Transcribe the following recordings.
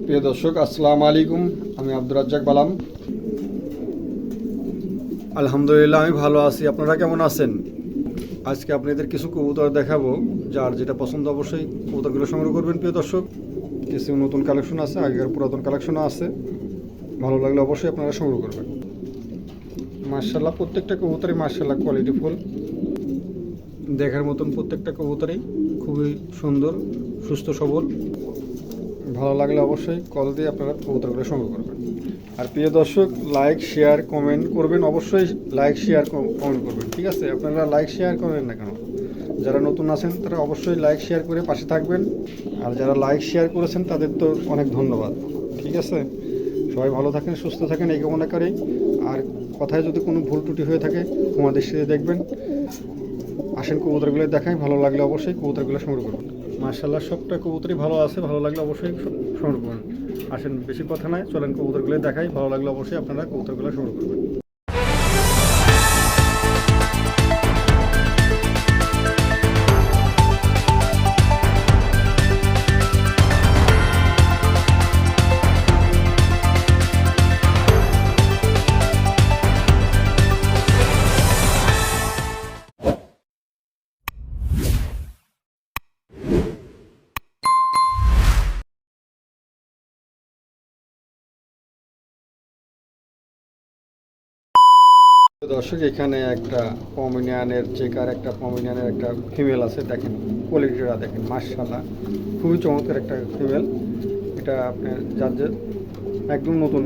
প্রিয় দর্শক, আসসালামু আলাইকুম। আমি আব্দুর রাজ্জাক বালাম। আলহামদুলিল্লাহ, আমি ভালো আছি। আপনারা কেমন আছেন? আজকে আপনাদের কিছু কবুতর দেখাবো, যার যেটা পছন্দ অবশ্যই কবুতরগুলো সংগ্রহ করবেন, প্রিয় দর্শক। কিছু নতুন কালেকশন আছে, আগেকার পুরাতন কালেকশনও আছে। ভালো লাগলে অবশ্যই আপনারা সংগ্রহ করবেন। মার্শাল্লাহ প্রত্যেকটা কবুতরই মার্শাল্লাহ কোয়ালিটি ফুল দেখার মতন প্রত্যেকটা কবুতরই খুবই সুন্দর, সুস্থ সবল। ভালো লাগলে অবশ্যই কল দিয়ে আপনারা কবুতরগুলো সংগ্রহ করবেন। আর প্রিয় দর্শক লাইক শেয়ার কমেন্ট করবেন, অবশ্যই লাইক শেয়ার কমেন্ট করবেন, ঠিক আছে? আপনারা লাইক শেয়ার করবেন না কেন? যারা নতুন আছেন, তারা অবশ্যই লাইক শেয়ার করে পাশে থাকবেন। আর যারা লাইক শেয়ার করেছেন, তাদের তো অনেক ধন্যবাদ, ঠিক আছে? সবাই ভালো থাকেন, সুস্থ থাকেন, এই কামনা করি। আর কথায় যদি কোনো ভুল ত্রুটি হয়ে থাকে, ক্ষমা দৃষ্টিতে দেখবেন। আসেন কবুতরগুলো দেখাই, ভালো লাগলে অবশ্যই কবুতরগুলো সংগ্রহ করবেন। মার্শাল্লাহ সবটা কবুতরই ভালো আছে, ভালো লাগলে অবশ্যই সংগ্রহ করবেন। আসেন, বেশি কথা নয় চলেন কবুতরগুলো দেখাই, ভালো লাগলে অবশ্যই আপনারা কবুতরগুলো সংগ্রহ করবেন। দর্শক, এখানে একটা পমিনিয়ানের চেকার, একটা পমিনিয়ানের একটা ফিমেল আছে, দেখেন কোয়ালিটিটা দেখেন মার্শাল্লাহ খুবই চমৎকার একটা ফিমেল এটা আপনার যার একদম নতুন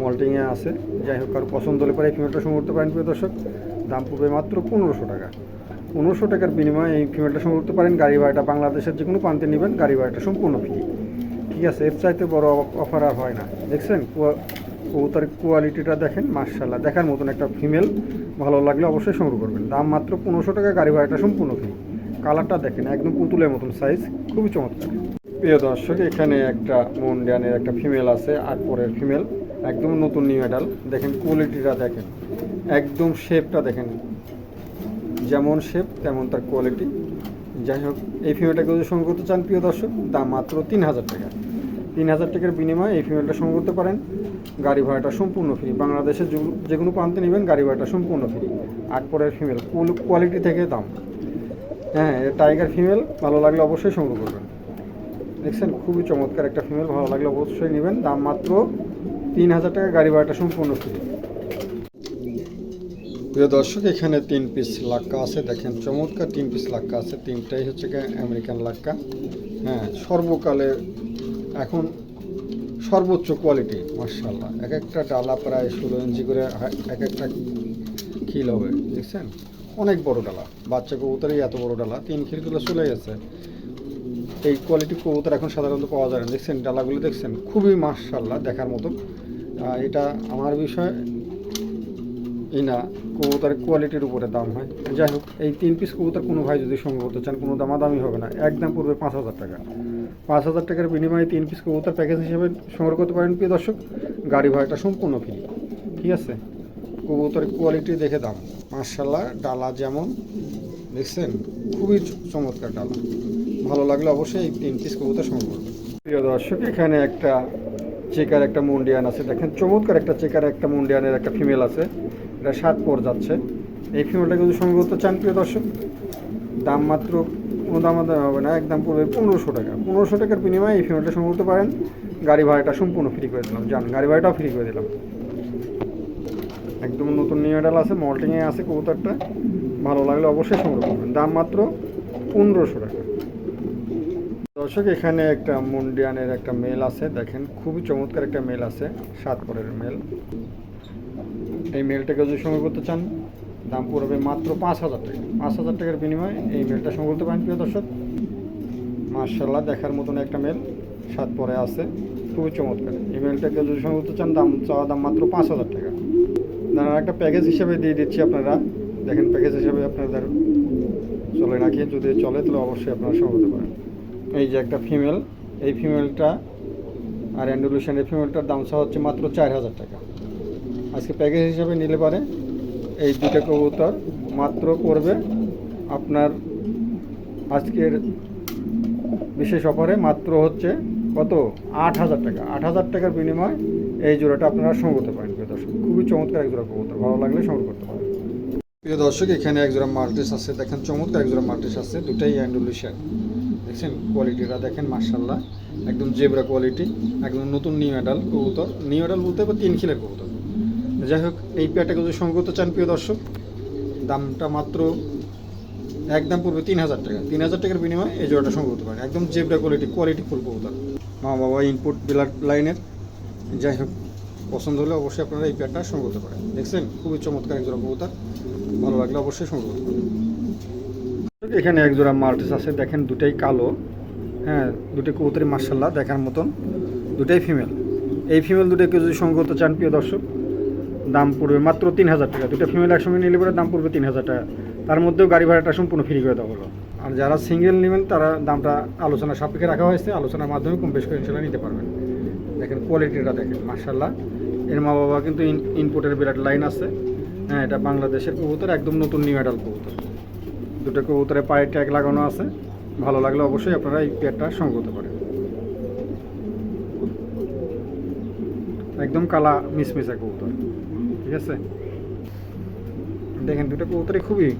মল্টিংয়ে আছে, যাই হোক, কারও পছন্দ হলে পরে এই ফিমেলটা সংগ্রহ করতে পারেন, প্রিয় দর্শক। দাম পড়বে মাত্র পনেরোশো টাকা। পনেরোশো টাকার বিনিময়ে এই ফিমেলটা সংগ্রহ করতে পারেন। গাড়ি ভাড়াটা বাংলাদেশের যে কোনো প্রান্তে নেবেন, গাড়ি ভাড়াটা সম্পূর্ণ ফ্রি ঠিক আছে, এর চাইতে বড় অফার আর হয় না। দেখছেন? কবুতরের কোয়ালিটিটা দেখেন মার্শাল্লাহ দেখার মতন একটা ফিমেল ভালো লাগলে অবশ্যই সংগ্রহ করবেন। দাম মাত্র পনেরোশো টাকা, গাড়ি ভাড়াটা সম্পূর্ণ ফ্রি কালারটা দেখেন, একদম পুতুলের মতন সাইজ খুবই চমৎকার। প্রিয় দর্শক, এখানে একটা মন্ডিয়ানের একটা ফিমেল আছে আট পরের ফিমেল একদম নতুন নিউ মেডাল দেখেন কোয়ালিটিটা দেখেন, একদম শেপটা দেখেন। যেমন শেপ তেমন তার কোয়ালিটি যাই হোক, এই ফিমেলটাকে যদি সংগ্রহ করতে চান, প্রিয় দর্শক, দাম মাত্র তিন হাজার টাকা। তিন হাজার টাকার বিনিময়ে এই ফিমেলটা সংগ্রহ করতে পারেন। গাড়ি ভাড়াটা সম্পূর্ণ ফ্রি বাংলাদেশের যে- কোনো প্রান্তে নেবেন, গাড়ি ভাড়াটা সম্পূর্ণ ফ্রি আট পরের ফিমেল কোয়ালিটি থেকে দাম। হ্যাঁ টাইগার ফিমেল ভালো লাগলে অবশ্যই সংগ্রহ করবেন। দেখছেন, খুবই চমৎকার একটা ফিমেল ভালো লাগলে অবশ্যই নেবেন। দাম মাত্র তিন হাজার টাকা, গাড়ি ভাড়াটা সম্পূর্ণ ফ্রি প্রিয় দর্শক, এখানে তিন পিস লাক্কা আছে। দেখেন, চমৎকার তিন পিস লাক্কা আছে। তিনটাই হচ্ছে আমেরিকান লাক্কা। হ্যাঁ সর্বকালে এখন সর্বোচ্চ কোয়ালিটি মার্শাল্লাহ এক একটা ডালা প্রায় ষোলো ইঞ্চি করে এক একটা খিল হবে, দেখছেন? অনেক বড় ডালা। বাচ্চা কবুতরই এত বড় ডালা, তিন খিলগুলো চলে গেছে এই কোয়ালিটি কবুতর এখন সাধারণত পাওয়া যায় না। দেখছেন, ডালাগুলো দেখছেন? খুবই মার্শাল্লাহ দেখার মতো। এটা আমার বিষয়, এই না, কবুতরের কোয়ালিটির উপরে দাম হয়। যাই হোক, এই তিন পিস কবুতর কোনো ভাই যদি সংগ্রহ করতে চান, কোনো দামাদামি হবে না। একদম পড়বে পাঁচ হাজার টাকা। পাঁচ হাজার টাকার বিনিময়ে তিন পিস কবুতর প্যাকেজ হিসেবে সংগ্রহ করতে পারেন প্রিয় দর্শক। গাড়ি ভাড়াটা সম্পূর্ণ ফ্রি ঠিক আছে? কবুতরের কোয়ালিটি দেখে দাম। মার্শাল্লাহ ডালা যেমন, দেখছেন? খুবই চমৎকার ডালা। ভালো লাগলে অবশ্যই এই তিন পিস কবুতর সংগ্রহ করবেন। প্রিয় দর্শক, এখানে একটা চেকার একটা মুন্ডিয়ান আছে। দেখেন, চমৎকার একটা চেকার একটা মুন্ডিয়ানের একটা ফিমেল আছে। এটা সাত পর যাচ্ছে। এই ফিমেলটা যদি সংগ্রহ করতে চান প্রিয় দর্শক। দাম মাত্র কোনো দাম দাম হবে না, একদম পড়বে পনেরোশো টাকা। পনেরোশো টাকার বিনিময়ে এই ফিমেলটা সংগ্রহ করতে পারেন। গাড়ি ভাড়াটা সম্পূর্ণ ফ্রি করে দিলাম যান গাড়ি ভাড়াটাও ফ্রি করে দিলাম। একদম নতুন নিউ মডেল আছে মল্টিংয়ে আছে কবুতরটা। ভালো লাগলে অবশ্যই সংগ্রহ করবেন। দাম মাত্র পনেরোশো টাকা। দর্শক, এখানে একটা মুন্ডিয়ানের একটা মেল আছে, দেখেন, খুবই চমৎকার একটা মেল আছে সাত পরের মেল এই মেলটাকে যদি সংগ্রহ করতে চান দাম পড়বে মাত্র পাঁচ হাজার টাকা। পাঁচ হাজার টাকার বিনিময়ে এই মেলটা সংগ্রহ করতে পারেন, প্রিয় দর্শক। মার্শাল্লাহ দেখার মতন একটা মেল সাত পরে আছে। খুবই চমৎকার। এই মেলটাকে যদি সংগ্রহ করতে চান, দাম চাওয়া দাম মাত্র পাঁচ হাজার টাকা। দাঁড়ান একটা প্যাকেজ হিসেবে দিয়ে দিচ্ছি আপনারা। দেখেন প্যাকেজ হিসেবে আপনাদের চলে নাকি? যদি চলে, তাহলে অবশ্যই আপনারা সংগ্রহ করতে পারেন। এই যে একটা ফিমেল এই ফিমেলটা আর অ্যান্ডুলেশন এই ফিমেলটার দাম চাওয়া হচ্ছে মাত্র চার হাজার টাকা। আজকে প্যাকেজ হিসেবে নিলে পারে এই দুটো কবুতর মাত্র পড়বে আপনার আজকের বিশেষ অফারে মাত্র হচ্ছে কত? আট হাজার টাকা। আট হাজার টাকার বিনিময়ে এই জোড়াটা আপনারা সংগ্রহ করতে পারেন, প্রিয় দর্শক। খুবই চমৎকার এক জোড়া কবুতর, ভালো লাগলে সংগ্রহ করতে পারেন। প্রিয় দর্শক, এখানে এক জোড়া মাল্টিস আছে। দেখেন, চমৎকার এক জোড়া মাল্টিস আছে। দুটাই অ্যান্ডুলিশন দেখছেন, কোয়ালিটিটা দেখেন মার্শাল্লাহ একদম জেবরা কোয়ালিটি, একদম নতুন নিউ অ্যাডাল কবুতর। নিউ অ্যাডাল বলতে তিন খিলের কবুতর। যাই হোক, এই পেয়ারটাকে যদি সংগ্রহ চান প্রিয় দর্শক। দামটা মাত্র একদম পড়বে তিন হাজার টাকা। তিন হাজার টাকার বিনিময়ে এই জোড়াটা সংগ্রহ করতে একদম জেবরা কোয়ালিটি কোয়ালিটি ফুল কবুতর। মা বাবা ইনপুট ব্লাড লাইনের। যাই হোক, পছন্দ হলে অবশ্যই আপনারা এই পেয়ারটা সংগ্রহ করতে পারেন দেখছেন? খুবই চমৎকার এক জোড়া কবুতর। ভালো লাগলে অবশ্যই সংগ্রহ করতে পারেন এখানে এক জোড়া মাল্টিস আছে। দেখেন, দুটাই কালো। হ্যাঁ দুটি কবুতরই মার্শাল্লাহ দেখার মতন। দুটাই ফিমেল এই ফিমেল দুটোকে যদি সংগ্রহ চান প্রিয় দর্শক দাম পড়বে মাত্র তিন হাজার টাকা। দুটো ফিমেল একসঙ্গে নিলে পরে দাম পড়বে তিন হাজার টাকা। তার মধ্যেও গাড়ি ভাড়াটা সম্পূর্ণ ফ্রি করে দেওয়া হলো। আর যারা সিঙ্গেল নেবেন, তারা দামটা আলোচনা সাপেক্ষে রাখা হয়েছে। আলোচনার মাধ্যমে কম বেশ করে ইনশাল্লাহ নিতে পারবেন। দেখেন কোয়ালিটিটা দেখেন মার্শাল্লাহ এর মা বাবা কিন্তু ইনপুটের বিরাট লাইন আছে। হ্যাঁ এটা বাংলাদেশের কবুতর, একদম নতুন নিউ অ্যাডাল কবুতর। দুটো কবুতরে পায়ে ট্যাগ লাগানো আছে। ভালো লাগলে অবশ্যই আপনারা এই পেয়ারটা সংগ্রহ করতে পারেন। একদম কালা মিসমিসা কবুতর। আছে। দেখেন, দুটো কবুতরই খুবই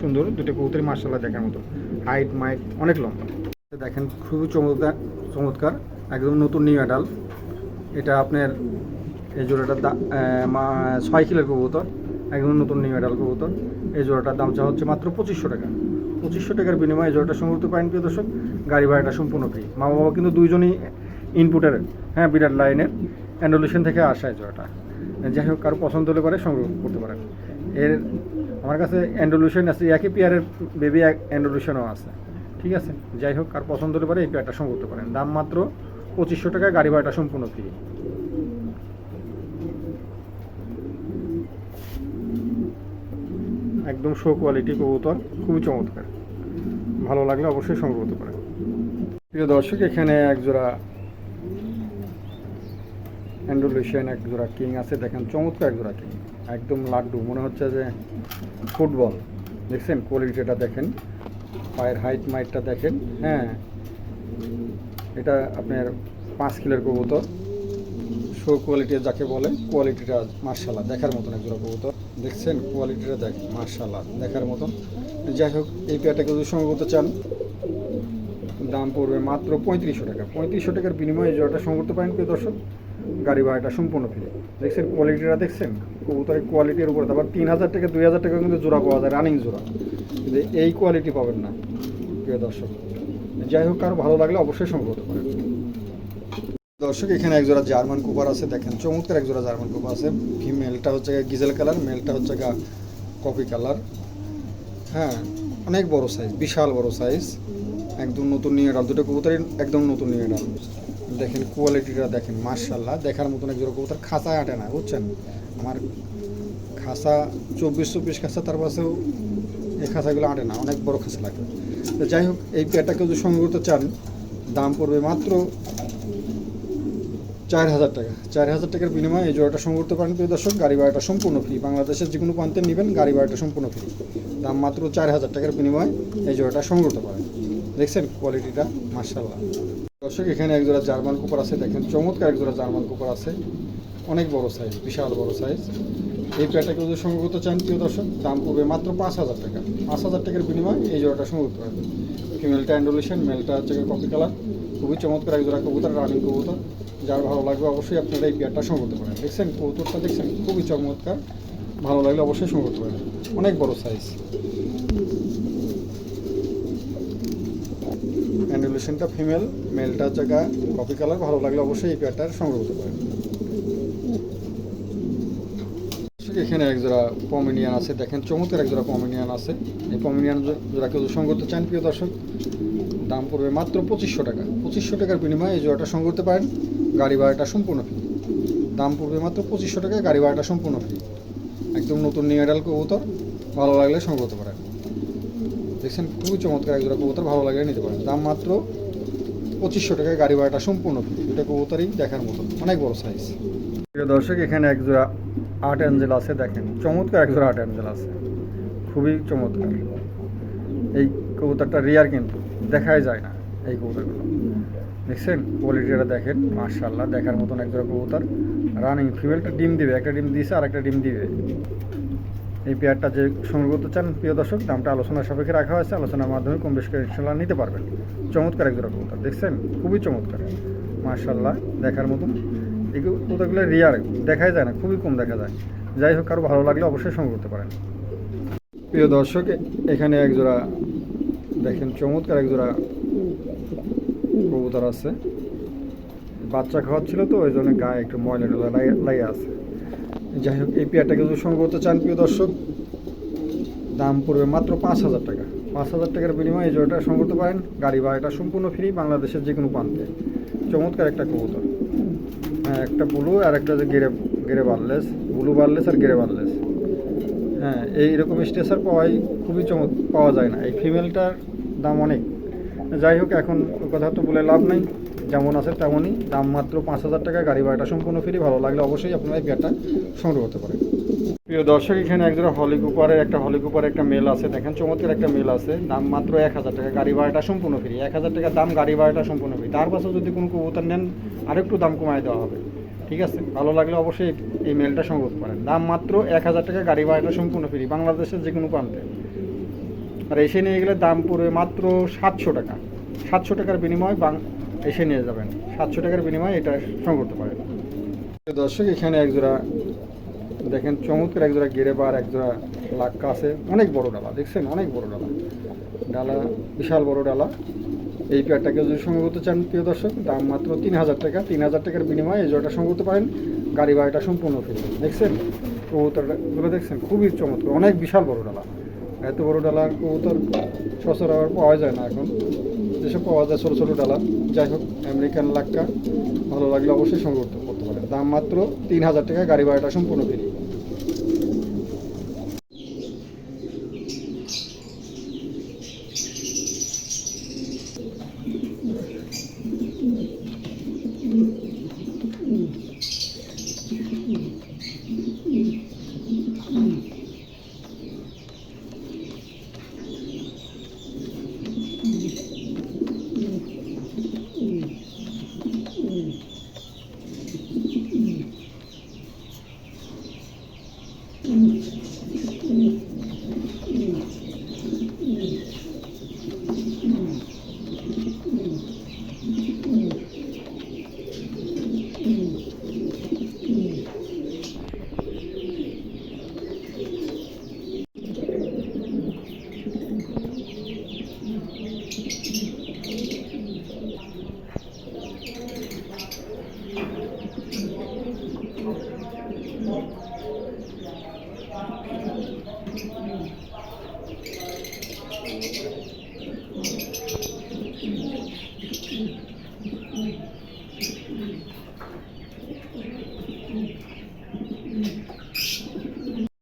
সুন্দর, দুটো কবুতরই মার্শাল্লাহ দেখার মতো। হাইট মাইট অনেক লম্বা। দেখেন, খুবই চমৎকার চমৎকার, একদম নতুন নিউ অ্যাডাল এটা আপনার এই জোড়াটার দা মা- ছয় কিলোর কবুতর, একদম নতুন নিউ অ্যাডাল কবুতর। এই জোড়াটার দাম চা হচ্ছে মাত্র পঁচিশশো টাকা। পঁচিশশো টাকার বিনিময়ে এই জোড়াটা সংগ্রহ পাইন, প্রিয় দর্শক। গাড়ি ভাড়াটা সম্পূর্ণ ফ্রি মা বাবা কিন্তু দুইজনই ইনপুটের হ্যাঁ বিরাট লাইনের অ্যান্ডোলেশন থেকে আসা এই জোড়াটা। যাই হোক, কারও পছন্দ হলে পরে সংগ্রহ করতে পারেন। এর আমার কাছে অ্যান্ডোলিউশন আছে, একই পেয়ারের বেবি অ্যান্ডোলিউশনও আছে। ঠিক আছে? যাই হোক, কারও পছন্দ হলে পরে এই পেয়ারটা সংগ্রহ করতে পারেন। দাম মাত্র পঁচিশশো টাকা, গাড়ি ভাড়াটা সম্পূর্ণ ফ্রি একদম শো কোয়ালিটি কবুতর, খুবই চমৎকার। ভালো লাগলে অবশ্যই সংগ্রহ করতে পারেন। প্রিয় দর্শক, এখানে এক জোড়া অ্যান্ডোলেশিয়ান এক জোড়া কিং আছে, দেখেন চমৎকার এক জোড়া কিং একদম লাড্ডু, মনে হচ্ছে যে ফুটবল। দেখছেন কোয়ালিটিটা দেখেন, পায়ের হাইট মাইটটা দেখেন হ্যাঁ। এটা আপনার পাঁচ কিলোর কবুতর। শো কোয়ালিটি যাকে বলে কোয়ালিটিটা মার্শাল্লাহ দেখার মতন এক জোড়া কবুতর। দেখছেন কোয়ালিটিটা দেখ মার্শাল্লাহ দেখার মতন। যাই হোক, এই পেয়ারটাকে যদি সঙ্গে করতে চান, দাম পড়বে মাত্র পঁয়ত্রিশশো টাকা। পঁয়ত্রিশশো টাকার বিনিময়ে জোড়াটা সংগ্রহ করতে পারেন, প্রিয় দর্শক। গাড়ি ভাড়াটা সম্পূর্ণ ফ্রি দেখছেন কোয়ালিটিটা দেখছেন? কবুতরের কোয়ালিটির উপরে। আবার তিন হাজার টাকা দুই হাজার টাকা কিন্তু জোড়া পাওয়া যায় রানিং জোড়া। কিন্তু এই কোয়ালিটি পাবেন না, প্রিয় দর্শক। যাই হোক, কারও ভালো লাগলে অবশ্যই সংগ্রহ করতে পারেন। দর্শক, এখানে একজোড়া জার্মান কুপার আছে, দেখেন চমৎকার একজোড়া জার্মান কুপার আছে। ফিমেলটা হচ্ছে গিজেল কালার, মেলটা হচ্ছে গা কফি কালার। হ্যাঁ অনেক বড় সাইজ বিশাল বড় সাইজ একদম নতুন নিয়ে ডাল, দুটো কবুতরই একদম নতুন নিয়ে ডাল। দেখেন কোয়ালিটিটা দেখেন মার্শাল্লাহ দেখার মতন একজোড়া কবুতর খাঁচায় আটে না, বুঝছেন? আমার খাঁচা চব্বিশ চব্বিশ খাঁচা, তার পাশেও এই খাঁচাগুলো আটে না, অনেক বড় খাঁচা লাগে। তো যাই হোক, এই পেয়ারটাকে যদি সংগ্রহ করতে চান, দাম পড়বে মাত্র চার হাজার টাকা। চার হাজার টাকার বিনিময়ে এই জোড়াটা সংগ্রহ করতে পারেন, প্রিয় দর্শক। গাড়ি ভাড়াটা সম্পূর্ণ ফ্রি বাংলাদেশের যে কোনো প্রান্তে নেবেন, গাড়ি ভাড়াটা সম্পূর্ণ ফ্রি দাম মাত্র চার হাজার টাকার বিনিময়ে এই জোড়াটা সংগ্রহ করতে পারেন। দেখছেন কোয়ালিটিটা মার্শাল্লাহ দর্শক, এখানে এক জোড়া জার্মান কুপার আছে। দেখেন, চমৎকার এক জোড়া জার্মান কুপার আছে। অনেক বড় সাইজ বিশাল বড় সাইজ এই প্যাটাকে যদি সংগ্রহ চান, প্রিয় দর্শক, দাম পড়বে মাত্র পাঁচ হাজার টাকা। পাঁচ হাজার টাকার বিনিময়ে এই জোড়াটা সংগ্রহ করতে পারবেন। ফিমেলটা অ্যান্ডোলেশন মেলটা হচ্ছে কফি কালার খুবই চমৎকার এক জোড়া কবুতর রানিং কবুতর। যার ভালো লাগবে অবশ্যই আপনারা এই পেয়ারটা সংগ্রহ করতে পারেন। দেখছেন, কবুতরটা দেখছেন, খুবই চমৎকার। ভালো লাগলে অবশ্যই সংগ্রহ করতে পারেন। অনেক বড় সাইজ অ্যান্ডুলেশনটা ফিমেল মেলটা হচ্ছে গা কফি কালার ভালো লাগলে অবশ্যই এই পেয়ারটার সংগ্রহ করতে পারেন। এখানে এক জোড়া পমিনিয়ান আছে, দেখেন চমৎকার এক জোড়া পমিনিয়ান আছে। এই পমিনিয়ান জোড়া কেউ সংগ্রহ করতে চান, প্রিয় দর্শক, দাম পড়বে মাত্র পঁচিশশো টাকা। পঁচিশশো টাকার বিনিময়ে এই জোড়াটা সংগ্রহ করতে পারেন। গাড়ি ভাড়াটা সম্পূর্ণ ফ্রি দাম পড়বে মাত্র পঁচিশশো টাকা গাড়ি ভাড়াটা সম্পূর্ণ ফ্রি একদম নতুন নিউ অ্যাডাল কবুতর, ভালো লাগলে সংগ্রহ করতে পারেন। দেখছেন, খুবই চমৎকার এক জোড়া কবুতর, ভালো লাগে নিতে পারেন। দাম মাত্র পঁচিশশো টাকায় গাড়ি ভাড়াটা সম্পূর্ণ ফ্রি এটা কবুতরই দেখার মতো, অনেক বড় সাইজ প্রিয় দর্শক, এখানে এক জোড়া আর্ট অ্যাঞ্জেল আছে, দেখেন, চমৎকার এক জোড়া আর্ট অ্যাঞ্জেল আছে। খুবই চমৎকার। এই কবুতরটা রিয়ার কিন্তু, দেখাই যায় না এই কবুতরগুলো। দেখছেন কোয়ালিটিটা দেখেন মার্শাল্লাহ দেখার মতন একজোড়া কবুতর। রানিং ফিমেলটা ডিম দিবে, একটা ডিম দিয়েছে আর একটা ডিম দিবে। এই পেয়ারটা যে সংগ্রহ করতে চান, প্রিয় দর্শক, দামটা আলোচনার সাপেক্ষে রাখা হয়েছে। আলোচনার মাধ্যমে কম বেশ করে ইনশাল্লাহ নিতে পারবেন। চমৎকার একজোড়া কবুতর, দেখছেন? খুবই চমৎকার। মার্শাল্লাহ দেখার মতন। কবুতরগুলো রিয়ার দেখাই যায় না, খুবই কম দেখা যায়। যাই হোক, কারও ভালো লাগলে অবশ্যই সংগ্রহ করতে পারেন। প্রিয় দর্শক, এখানে একজোড়া, দেখেন, চমৎকার একজোড়া কবুতর আছে। বাচ্চা খাওয়াচ্ছিল তো, ওই জন্য গায়ে একটু ময়লা টয়লা লাগে আছে। যাই হোক, এই পেয়ারটাকে যদি সংগ্রহ করতে চান, প্রিয় দর্শক, দাম পড়বে মাত্র পাঁচ হাজার টাকা। পাঁচ হাজার টাকার বিনিময়ে এই জোড়াটা সংগ্রহ করতে পারেন। গাড়ি ভাড়াটা সম্পূর্ণ ফ্রি বাংলাদেশের যে কোনো প্রান্তে। চমৎকার একটা কবুতর। হ্যাঁ একটা ব্লু আর একটা যে গেরে গেরে বার্লেস, ব্লু বার্লেস আর গেরে বার্লেস। হ্যাঁ এইরকম স্টেসার পাওয়াই খুবই চমৎ, পাওয়া যায় না। এই ফিমেলটার দাম অনেক। যাই হোক, এখন কথা তো বলে লাভ নেই। যেমন আছে তেমনই দাম মাত্র পাঁচ হাজার টাকা গাড়ি ভাড়াটা সম্পূর্ণ ফ্রি ভালো লাগলে অবশ্যই আপনারা এই পেয়ারটা সংগ্রহ করতে পারেন। প্রিয় দর্শক, এখানে একজোড়া হলি কুপারের একটা হলি কুপারের একটা মেল আছে। দেখেন, চমৎকার একটা মেল আছে। দাম মাত্র এক হাজার টাকা, গাড়ি ভাড়াটা সম্পূর্ণ ফ্রি এক হাজার টাকার দাম, গাড়ি ভাড়াটা সম্পূর্ণ ফ্রি তার পাশে যদি কোনো কবুতর নেন, আরেকটু দাম কমায় দেওয়া হবে। ঠিক আছে? ভালো লাগলে অবশ্যই এই মেলটা সংগ্রহ করতে পারেন। দাম মাত্র এক হাজার টাকা, গাড়ি ভাড়াটা সম্পূর্ণ ফ্রি বাংলাদেশের যে কোনো প্রান্তে। আর এসে নিয়ে গেলে দাম পড়বে মাত্র সাতশো টাকা। সাতশো টাকার বিনিময়ে এসে নিয়ে যাবেন। সাতশো টাকার বিনিময়ে এটা সংগ্রহ করতে পারেন। দর্শক, এখানে একজোড়া দেখেন চমৎকার একজোড়া গেরে বার একজোড়া লাক্কা আছে। অনেক বড় ডালা, দেখছেন? অনেক বড় ডালা। ডালা, বিশাল বড় ডালা। এই পেয়ারটাকে যদি সংগ্রহ করতে চান, প্রিয় দর্শক, দাম মাত্র তিন হাজার টাকা। তিন হাজার টাকার বিনিময়ে এই জোড়াটা সংগ্রহ করতে পারেন। গাড়ি ভাড়াটা সম্পূর্ণ ফ্রি দেখছেন? কবুতরগুলো দেখছেন? খুবই চমৎকার। অনেক বিশাল বড় ডালা। এত বড় ডালার কবুতর সচরাচর পাওয়া যায় না এখন। যেসব পাওয়া যায় ছোটো ছোটো ডালা। যাই হোক, আমেরিকান লাক্কা, ভালো লাগলে অবশ্যই সংগ্রহ করতে পারেন। দাম মাত্র তিন হাজার টাকা, গাড়ি ভাড়াটা সম্পূর্ণ ফ্রি